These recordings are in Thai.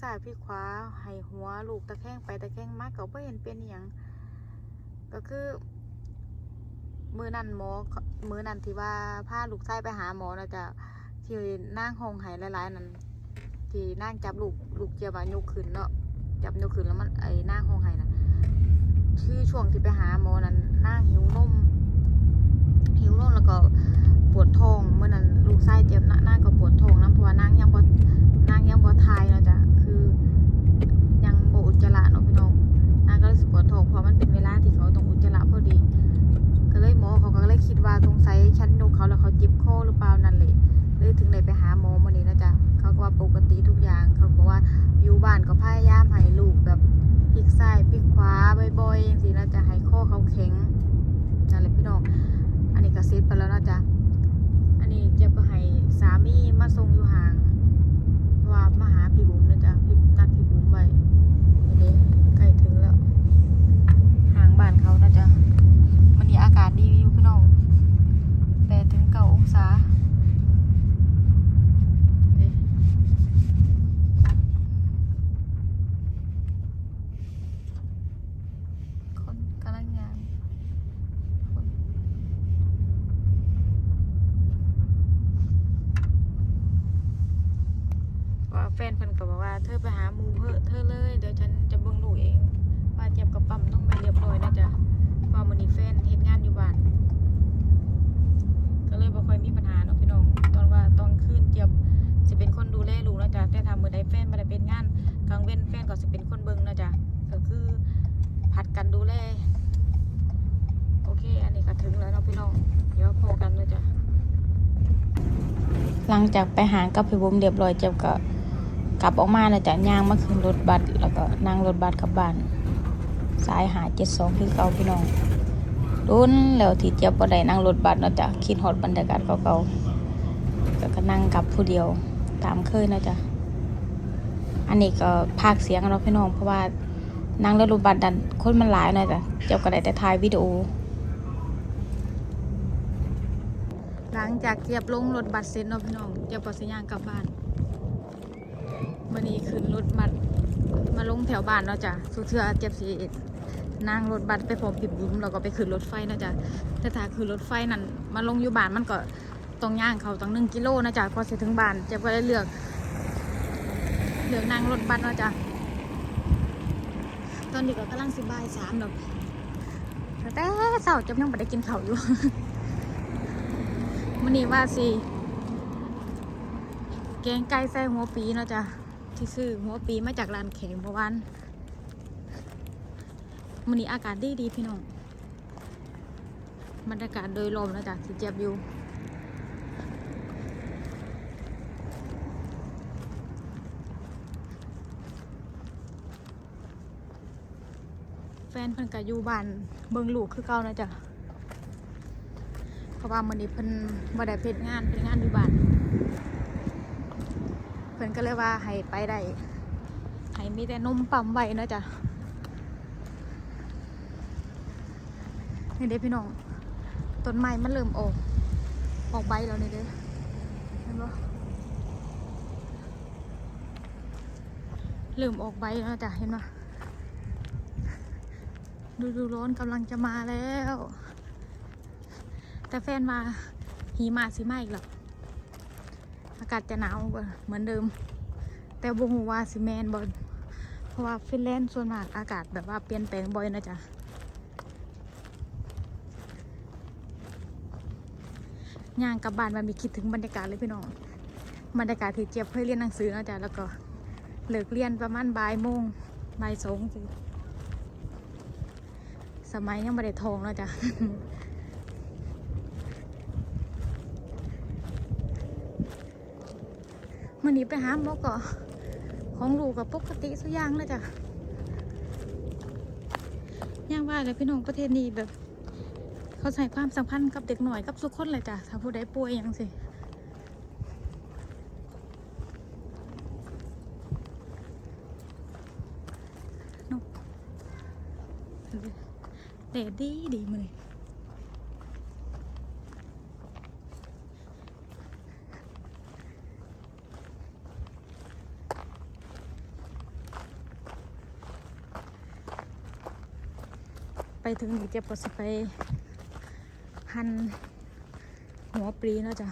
ซ้ายพลิกขวาให้หัวลูกตะแคงไปตะแคงมาก็บ่เห็นเป็นหยังก็คือมือนั่นหมอมือนั่นที่ว่าพาลูกชายไปหาหมอนะจะที่นั่งห้องไห้หลายๆนั่นที่นั่งจับลูกลูกเจียบายกขึ้นเนาะจับยกขึ้นแล้วมันไอ้นั่งห้องไห้น่ะคือช่วงที่ไปหาหมอนั้นนั่งหิวนมหิวนมแล้วก็ปวดท้องเมื่อนั้นลูกชายเจ็บนะนั่งก็ปวดท้องนะเพราะว่านั่งย เขาแล้วเขาเจ็บคอหรือเปล่านั่นเลยเลยถึงได้ไปหาหมอมานนี้นะจ๊ะเขาก็ว่าปกติทุกอย่างเขาบอกว่าอยู่บ้านก็พยายามให้ลูกแบบพลิกซ้ายพลิกขวาบ่อยๆอย่างสินะจ๊ะให้ข้อเขาแข็งนั่นแหละพี่น้องอันนี้ก็เซตไปแล้วนะจ๊ะอันนี้เจ็บก็ให้สามีมาส่งอยู่หางเพราะว่ามาหาพี่บุ๋มนะจ๊ะพี่นัดพี่บุ๋มไว้เดี๋ยวใกล้ถึงแล้ว ห่างบ้านเขานะจ๊ะ มันนี้อากาศดีอยู่พี่น้องแปดถึงเก้าองศานี่คนกำลังงานคนว่า แฟนเพิ่นก็บอกว่าเธอไปหาหมูเถอเธอเลยเดี๋ยวฉันจะเบิ่งลูกเอง ว่าเจ็บกับปั๊มต้องไปเรียบร้อยนะจ๊ะพราะมันนี้แฟนเฮ็ดงานอยู่บ้านก็เลยบ่ค่อยมีปัญหาเนาะพี่น้องตอนว่าตอนคืนเจี๊ยบสิเป็นคนดูแลลูกนะจ๊ะแต่ถ้ามื้อใดแฟนบ่ได้เป็นงานกลางเว้นแฟนก็สิเป็นคนเบิ่งนะจ๊ะก็คือผัดกันดูแลโอเค อันนี้ก็ถึงแล้วเนาะพี่น้องเดี๋ยวพอกันนะจ๊ะหลังจากไปหากับพี่บุ๋มเรียบร้อยเจี๊ยบก็ กลับออกมานะจ๊ะย่างมาขึ้นรถบัสแล้วก็นั่งรถบัสกลับบ้านสายหาเจ็ดสองคือเก่าพี่น้องรุนแล้วที่เจียบบ่ได้นั่งรถบัสเนาะจ๊ะคิดฮอดบรรยากาศเก่าๆก็ก็นั่งกลับผู้เดียวตามเคยนะจ๊ะอันนี้ก็พากเสียงเนาะพี่น้องเพราะว่านั่งรถบัสดันคนมันหลายเนาะจ๊ะเจียบก็ได้แต่ถ่ายวิดีโอหลังจากเจียบลงรถบัสเสร็จเนาะพี่น้องเจียบก็สิย่างกลับบ้าน วันนี้ขึ้นรถบัสมาลงแถวบ้านเนาะจ้ะสุเทือเจ็บสีนั่งรถบัสไปพร้อมปิบบุ้มแล้วก็ไปขึ้นรถไฟเนาะจ้ะแต่ถ้าขึ้นรถไฟนั่นมาลงอยู่บ้านมันก็ต้องย่างเขาตั้งหนึ่งกิโลนะจ้ะพอเสร็จถึงบ้านเจ็บก็เลยเลือกเลือกนั่งรถบัสเนาะจ้ะตอนนี้ก็กำลังสิบายสามดอกแต่เสาร์เจ็บยังไม่ได้กินข้าวอยู่มันนี้ว่าสิแกงไก่ใส่หัวปีเนาะจ้ะ ที่ซื้อหัวปีมาจากร้านแข็งเพราะวันมันนี้อากาศดีดีพี่น้องบรรยากาศโดยรวมนะจ๊ะที่เจ็บอยู่แฟนเพิ่นก็อยู่บ้านเบิ่งลูกคือเก่านะจ๊ะเพราะว่ามันนี้เพิ่นบ่ได้เพชงานเพชงานอยู่บ้าน พิ่นก็เลยว่าให้ไปได้ให้มีแต่นมปั๊มไว้นะจ้ะนี่เด้พี่น้องต้นไม้มันเริ่มออกออกใบแล้วนี่เด้เห็นบ่เริ่มออกใบแล้วจ้ะเห็นบ่ดูดูร้อนกำลังจะมาแล้ว แต่แฟนมาหิมะสิมาอีกหรอ อากาศจะหนาวเหมือนเดิม แต่บ่ฮู้ว่าสิแมนบ่เพราะว่าฟินแลนด์ส่วนมากอากาศแบบว่าเปลี่ยนแปลงบ่อยนะจ๊ะย่างกลับบ้านมันมีคิดถึงบรรยากาศเลยพี่น้องบรรยากาศที่เจี๊ยบเคยเรียนหนังสือนะจ๊ะแล้วก็เลิกเรียนประมาณบ่ายโมงบ่ายสองสิสมัยยังไม่ได้ทองแล้วจ้ะ มื่อนี้ไปหาหมอก็ของลูกกับปกติสุย่างแล้วจ้ะย่างว่าเลยพี่น้องประเทศนี้แบบ เขาใส่ความสัมพันธ์กับเด็กหน่อยกับทุกคนเลยจ้ะถ้าผู้ใดป่วยยังสินกดดดีดีมาเลย ไปถึงนี่เจ็บก็สิไปหั่นหัวปลีเนาะจ้ะ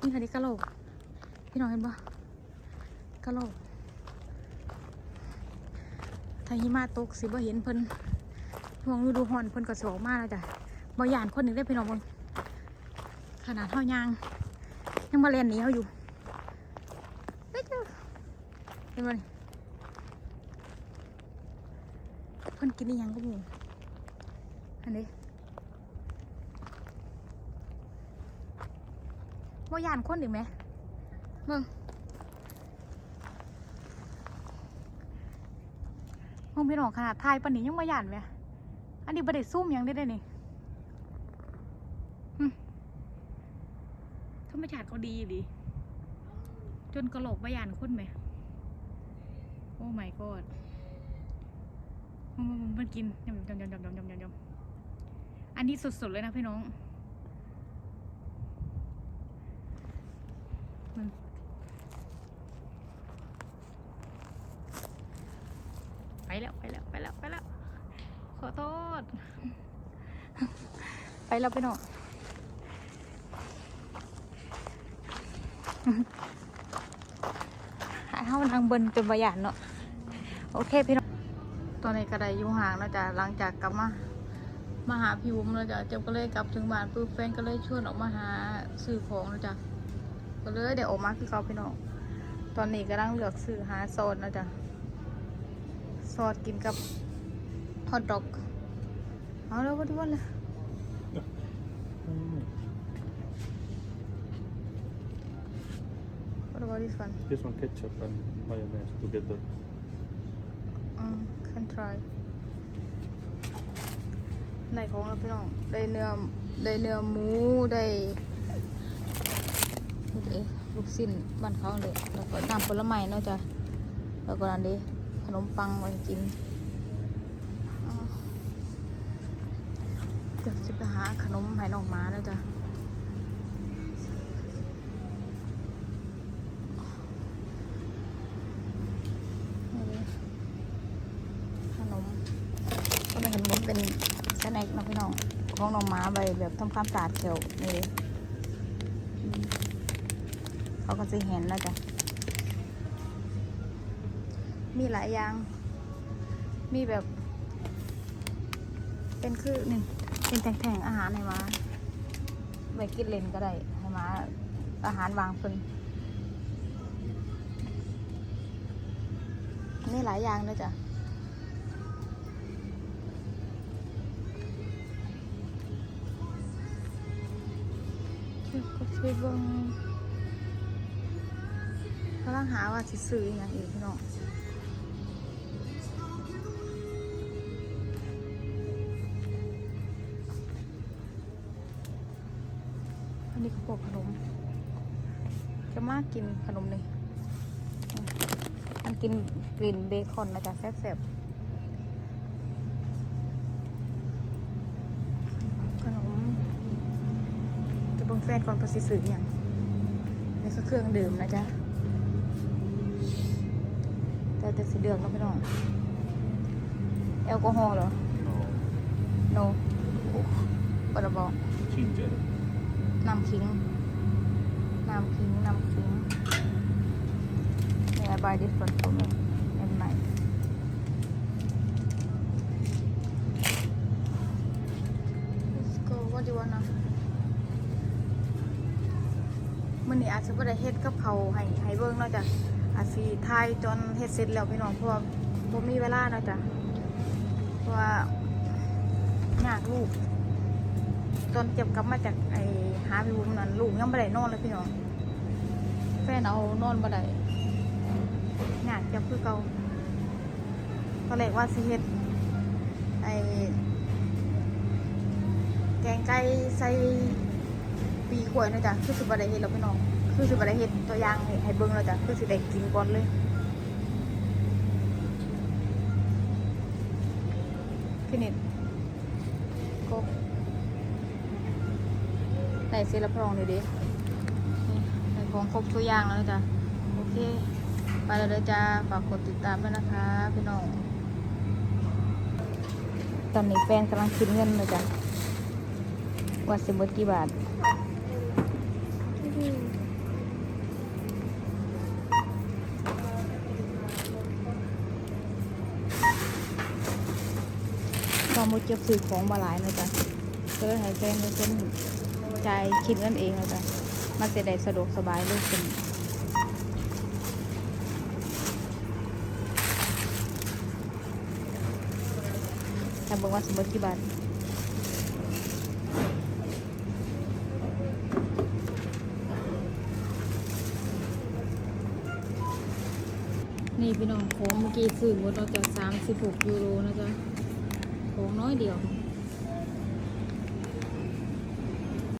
นี่ค่ะนี่กะโหลกพี่น้องเห็นปะกะโหลกถ้าหิมะตกสิบ่เห็นเพิ่นห่วงฤดูร้อนเพิ่นก็สิออกมาแล้วจ้ะบ่ย่านคนหนึ่งได้พี่น้องเบิ่งขนาดเท่ายาง ยังมาเล่นหนีเขาอยู่เฮ้ยเจ้าเห็นบ่นี่เพิ่นกินอีหยังก็มี อันนี้ว่ายานคนหรือไหมมึงมึงพี่น้องขนาดไทยปนนี้ยังว่ายานไหมอันนี้ประเด็ซุ่มยังได้ได้นี่ธรรมชาติเขาดีดีจนกระโหลกว่ายานคนไหมโอ้ไม่กอดมันกินยำยำยำยำยำยำยำ อันนี้สดๆเลยนะพี่น้อง ไปแล้วไปแล้วไปแล้วไปแล้ว ขอโทษ ไปแล้วพี่น้องหาเท่าทางเบินป็นบายานเนาะ โอเคพี่น้อง ตอนนี้ก็ได้อยู่ห่างแล้วจ้ะหลังจากกลับมา มาหาพี่วุ้มแล้วจ้ะเจ็บก็เลยกลับถึงบ้านปุ๊บแฟนก็เลยชวนออกมาหาซื้อของแล้วจ้ะก็เลยเดี๋ยวออกมาคือเขาพี่น้องตอนนี้กำลังเลือกซื้อหาโซนแล้วจ้ะซอสกินกับฮอทดอกเอาแล้ววันที่วันเลย Mm. What about this one? This one ketchup and mayonnaise together. Um, can try ได้ของแล้วพี่น้อง ได้เนื้อ ได้เนื้อหมู ได้ลูกสิ้นบ้านเขาเลยแล้วก็น้ำผลไม้เนาะจ้ะแล้วก็อันนี้ขนมปังไว้กินอ้าวเดี๋ยวจะไปหาขนมให้น้องหมาแล้วจ้ะ นี่เด้ขนม ก็ไม่เห็นมันเป็นสแน็คนะพี่น้อง ของน้องหมาไปแบบทำความสะอาดเขียวนี่เขาก็จะเห็นแล้วจ้ะ มีหลายอย่าง มีแบบ เป็นคือหนึ่งเป็นแท่งๆอาหารให้มาไว้กินเล่นก็ได้ให้มาอาหารวางเพิ่นมีหลายอย่างเลยจ้ะ เดี๋ยก็ช่วยเบิ่งกำลังหาว่าสิซื้ออย่างอีกพี่น้ออันนี้ก็พวกขนม จะมากินขนมนี่มันกินกลิ่นเบคอนนะจ๊ะแซ่บๆขนม จะเบิ่ง แฟนก่อนเพอสิซื้ออหย่างนี่ก็เครื่องดื่มนะจ๊ะแต่แต่สีเหลืองเนาะพี่น้องแอลกอฮอล์เหรอ No. โนปรบอ Ginger. น้ำขิง น้ำขิง น้ำขิง May I buy this one for me and my Let's go what do you wanna มื่อนี้อาจจะบ่ได้เฮ็ดกับเขาให้ให้เบิ่งเนาะจ้ะอาจสิถ่ายจนเฮ็ดเสร็จแล้วพี่น้องเพราะว่าบ่มีเวลาเนาะจ้ะเพราะว่ายากลูกตอนเก็บกลับมาจากไอ้หาพี่บุ้มนั้นลูกยังบ่ได้นอนเลยพี่น้องแฟนเอานอนบ่ได้ยากเก็บคือเก่าตอนแรกว่าสิเฮ็ดไอ้แกงไก่ใส่ ปีขวยนะจ๊ะคือสิบไดเห็ดแล้วพี่น้องคือสิบไดเห็ดตัวอย่างให้เบิ่งแล้วจ้ะคือสิได้กินก่อนเลยพี่นิดครบไหนเซรับรองดูดินี่ในของครบตัวอย่างแล้วนะจ้ะโอเค ไปแล้วเด้อจ้าฝากกดติดตามด้วยนะคะพี่น้องตอนนี้แฟนกำลังคิดเงินเลยจ้ะว่าสิบเบิดกี่บาท ก็มุดเก็บซื้อของมาหลายนะจ๊ะก็เลยให้แฟนเป็นคนจ่ายคิดเงินเองนะจ๊ะมันจะได้สะดวกสบายเลยขึ้นถ้าบอกว่าสมมติกี่บาทนี่พี่น้องของเมื่อกี้ซื้อหมดเราจะ36ยูโรนะจ๊ะ ของน้อยเดียว